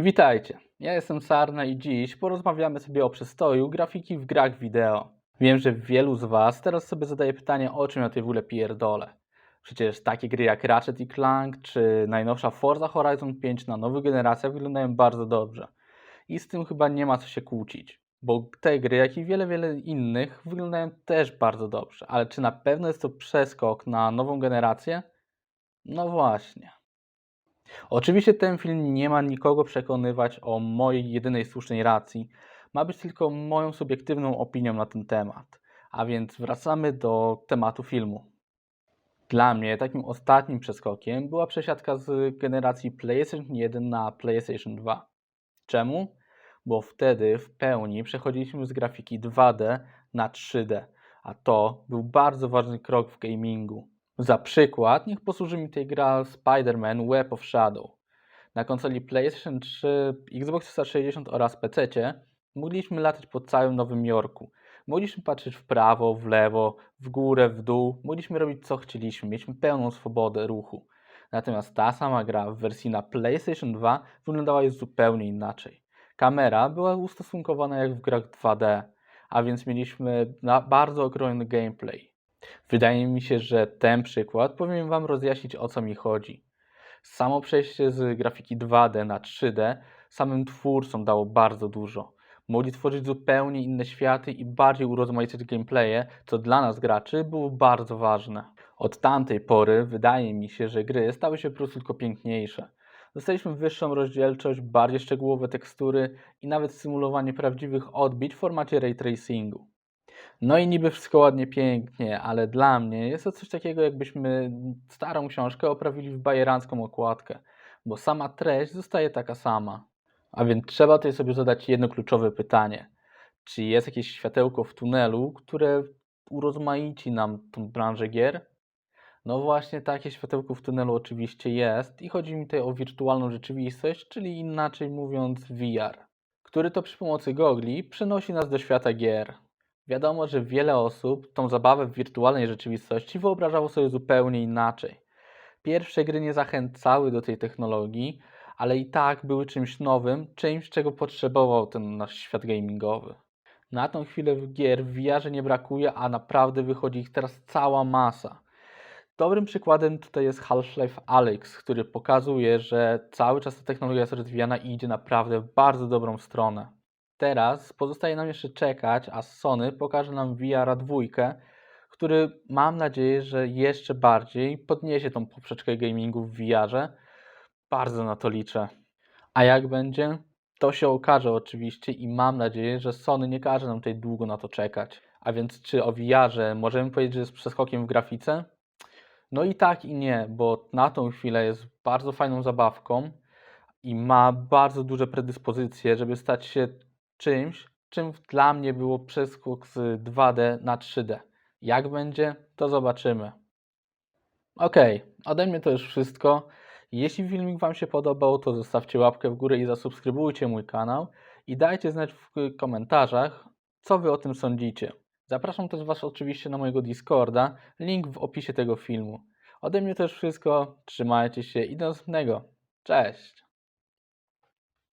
Witajcie, ja jestem Sarna i dziś porozmawiamy sobie o przystoju grafiki w grach wideo. Wiem, że wielu z Was teraz sobie zadaje pytanie, o czym ja tutaj w ogóle pierdolę. Przecież takie gry jak Ratchet i Clank czy najnowsza Forza Horizon 5 na nowych generacjach wyglądają bardzo dobrze. I z tym chyba nie ma co się kłócić, bo te gry, jak i wiele, wiele innych wyglądają też bardzo dobrze. Ale czy na pewno jest to przeskok na nową generację? No właśnie. Oczywiście ten film nie ma nikogo przekonywać o mojej jedynej słusznej racji. Ma być tylko moją subiektywną opinią na ten temat. A więc wracamy do tematu filmu. Dla mnie takim ostatnim przeskokiem była przesiadka z generacji PlayStation 1 na PlayStation 2. Czemu? Bo wtedy w pełni przechodziliśmy z grafiki 2D na 3D, a to był bardzo ważny krok w gamingu. Za przykład niech posłuży mi tej gra Spider-Man Web of Shadow. Na konsoli PlayStation 3, Xbox 360 oraz PC mogliśmy latać po całym Nowym Jorku. Mogliśmy patrzeć w prawo, w lewo, w górę, w dół. Mogliśmy robić co chcieliśmy. Mieliśmy pełną swobodę ruchu. Natomiast ta sama gra w wersji na PlayStation 2 wyglądała już zupełnie inaczej. Kamera była ustosunkowana jak w grach 2D, a więc mieliśmy bardzo okrojony gameplay. Wydaje mi się, że ten przykład powinien Wam rozjaśnić o co mi chodzi. Samo przejście z grafiki 2D na 3D samym twórcom dało bardzo dużo. Mogli tworzyć zupełnie inne światy i bardziej urozmaicać gameplaye, co dla nas graczy było bardzo ważne. Od tamtej pory wydaje mi się, że gry stały się po prostu tylko piękniejsze. Dostaliśmy wyższą rozdzielczość, bardziej szczegółowe tekstury i nawet symulowanie prawdziwych odbić w formacie ray tracingu. No i niby wszystko ładnie, pięknie, ale dla mnie jest to coś takiego, jakbyśmy starą książkę oprawili w bajerancką okładkę, bo sama treść zostaje taka sama. A więc trzeba tutaj sobie zadać jedno kluczowe pytanie. Czy jest jakieś światełko w tunelu, które urozmaici nam tą branżę gier? No właśnie takie światełko w tunelu oczywiście jest i chodzi mi tutaj o wirtualną rzeczywistość, czyli inaczej mówiąc VR, który to przy pomocy gogli przenosi nas do świata gier. Wiadomo, że wiele osób tą zabawę w wirtualnej rzeczywistości wyobrażało sobie zupełnie inaczej. Pierwsze gry nie zachęcały do tej technologii, ale i tak były czymś nowym, czymś, czego potrzebował ten nasz świat gamingowy. Na tą chwilę gier w VR nie brakuje, a naprawdę wychodzi ich teraz cała masa. Dobrym przykładem tutaj jest Half-Life Alyx, który pokazuje, że cały czas ta technologia jest rozwijana i idzie naprawdę w bardzo dobrą stronę. Teraz pozostaje nam jeszcze czekać, a Sony pokaże nam VR 2, który mam nadzieję, że jeszcze bardziej podniesie tą poprzeczkę gamingu w VR-ze. Bardzo na to liczę. A jak będzie? To się okaże oczywiście i mam nadzieję, że Sony nie każe nam tutaj długo na to czekać. A więc czy o VR-ze możemy powiedzieć, że jest przeskokiem w grafice? No i tak i nie, bo na tą chwilę jest bardzo fajną zabawką i ma bardzo duże predyspozycje, żeby stać się czymś, czym dla mnie było przeskok z 2D na 3D. Jak będzie, to zobaczymy. Ok, ode mnie to już wszystko. Jeśli filmik Wam się podobał, to zostawcie łapkę w górę i zasubskrybujcie mój kanał i dajcie znać w komentarzach, co Wy o tym sądzicie. Zapraszam też Was oczywiście na mojego Discorda, link w opisie tego filmu. Ode mnie to już wszystko, trzymajcie się i do następnego. Cześć!